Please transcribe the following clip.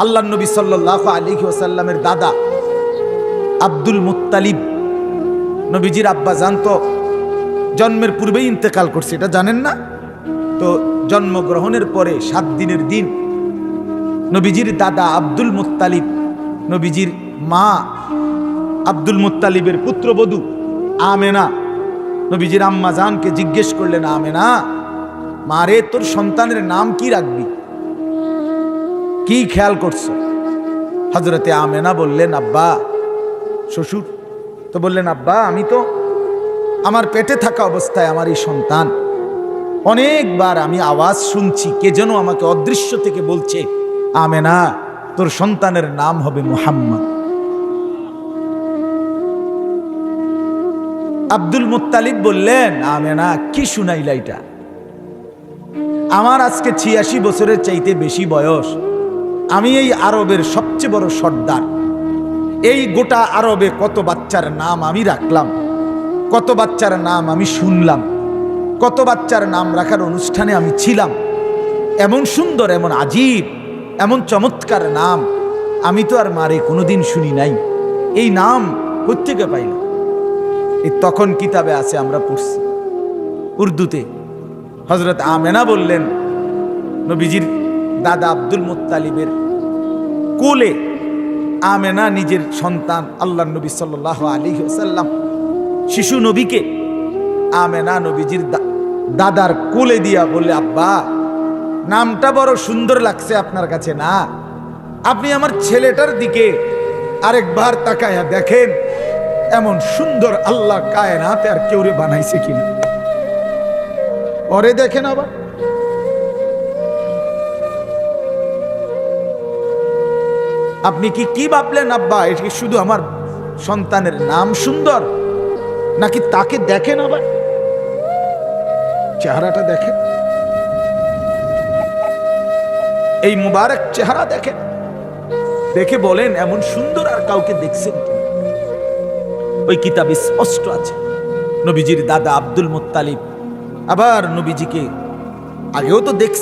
আল্লাহ নবী সাল্লাহ আলী ওসাল্লামের দাদা আব্দুল মুত্তালিব। নবীজির আব্বা জানতো, জন্মের পূর্বেই ইন্তেকাল করছে, এটা জানেন না? তো জন্মগ্রহণের পরে সাত দিনের দিন নবীজির দাদা আব্দুল মুত্তালিব, নবীজির মা আব্দুল মুত্তালিবের পুত্রবধূ আমেনা, নবীজির আম্মা জানকে জিজ্ঞেস করলেন, আমেনা মারে তোর সন্তানের নাম কি রাখবি? কি খেয়াল করছ? হজরতে আমেনা বললেন, আব্বা, শ্বশুর। তো বললেন, আব্বা, আমি তো আমার পেটে থাকা অবস্থায় আমার এই সন্তান। অনেকবার আমি আওয়াজ শুনছি, কে যেন আমাকে অদৃশ্য থেকে বলছে, আমেনা, তোর সন্তানের নাম হবে মুহাম্মদ। আব্দুল মুত্তালিব বললেন, আমেনা, কি শুনাইলা এটা? আমার আজকে ছিয়াশি বছরের চাইতে বেশি বয়স। আমি এই আরবের সবচেয়ে বড় সর্দার। এই গোটা আরবে কত বাচ্চার নাম আমি রাখলাম, কত বাচ্চার নাম আমি শুনলাম, কত বাচ্চার নাম রাখার অনুষ্ঠানে আমি ছিলাম। এমন সুন্দর, এমন আজীব, এমন চমৎকার নাম আমি তো আর মারে কোনোদিন শুনি নাই। এই নাম কোথেকে পাইলাম? এই তখন কিতাবে আছে, আমরা পড়ছি। উর্দুতে হজরত আমেনা বললেন, নবীজির দাদা আব্দুল মুত্তালিবের কোলে আমেনা নিজের সন্তান আল্লাহ নবী সাল্লাহ আলী সাল্লাম শিশু নবীকে আমেনা নবীজির দাদার কোলে দিয়া বলে আব্বা, নামটা বড় সুন্দর লাগছে আপনার কাছে না? আপনি আমার ছেলেটার দিকে আরেকবার তাকায়া দেখেন, এমন সুন্দর আল্লাহ কায়নাতে আর কেউ রে বানাইছে কিনা? পরে দেখেন আবার আপনি কি কি ভাবলেন, আব্বা? এটা শুধু আমার সন্তানের নাম সুন্দর? নাকি তাকে দেখেন আবার? চেহারাটা দেখেন। এই মুবারক চেহারা দেখেন। দেখে বলেন, এমন সুন্দর আর কাউকে দেখছেন ওই কিতাবে স্পষ্ট আছে। নবীজির দাদা আব্দুল মুত্তালিব। আবার নবীজিকে আগেও তো দেখছে।